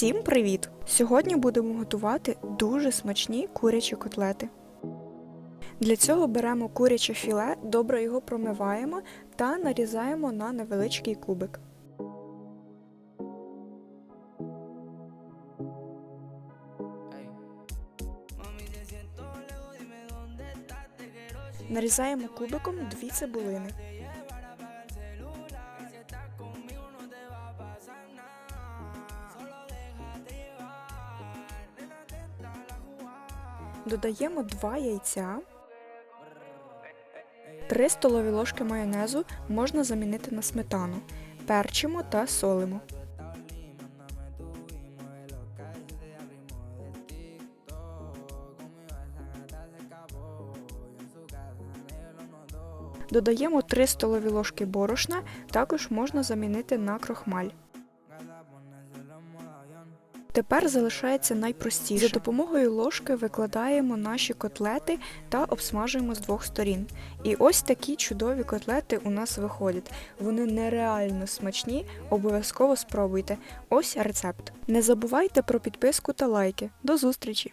Всім привіт! Сьогодні будемо готувати дуже смачні курячі котлети. Для цього беремо куряче філе, добре його промиваємо та нарізаємо на невеличкий кубик. Нарізаємо кубиком дві цибулини. Додаємо 2 яйця. 3 столові ложки майонезу можна замінити на сметану. Перчимо та солимо. Додаємо 3 столові ложки борошна, також можна замінити на крохмаль. Тепер залишається найпростіше. За допомогою ложки викладаємо наші котлети та обсмажуємо з двох сторін. І ось такі чудові котлети у нас виходять. Вони нереально смачні, обов'язково спробуйте. Ось рецепт. Не забувайте про підписку та лайки. До зустрічі!